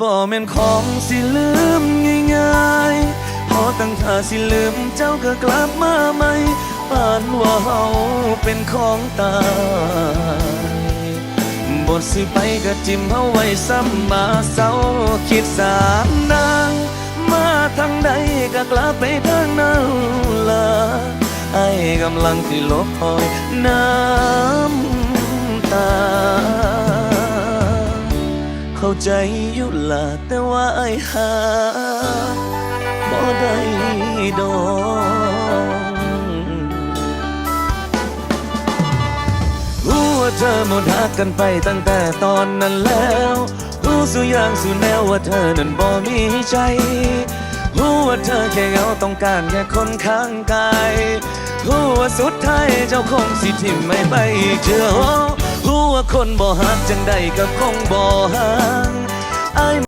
บ่แม่นของสิลืมง่ายๆ พอตั้งท่าสิลืมเจ้าก็กลับมาใหม่ปานว่าเฮาเป็นของตายบทสิไปก็จิ้มเฮาไว้ซ้ำมาเศร้าคิดสามนางมาทางใดก็กลับไปทางนั้นละไอ้กำลังที่ลบคอยน้ำต เข้าใจอยู่ละแต่ว่าไอ้หาบ่ได้ดอกรู้ว่าเธอหมดหักกันไปตั้งแต่ตอนนั้นแล้ว รู้สุอย่างสุแนวว่าเธอนั้นบ่มีใจรู้ว่าเธอแค่เหงาต้องการแค่คนข้างกายรู้ว่าสุดท้ายเจ้าคงสิทิมไม่ไปอีกเชื่อรู้ว่าคนบ่หักจังใดก็คงบ่ห่า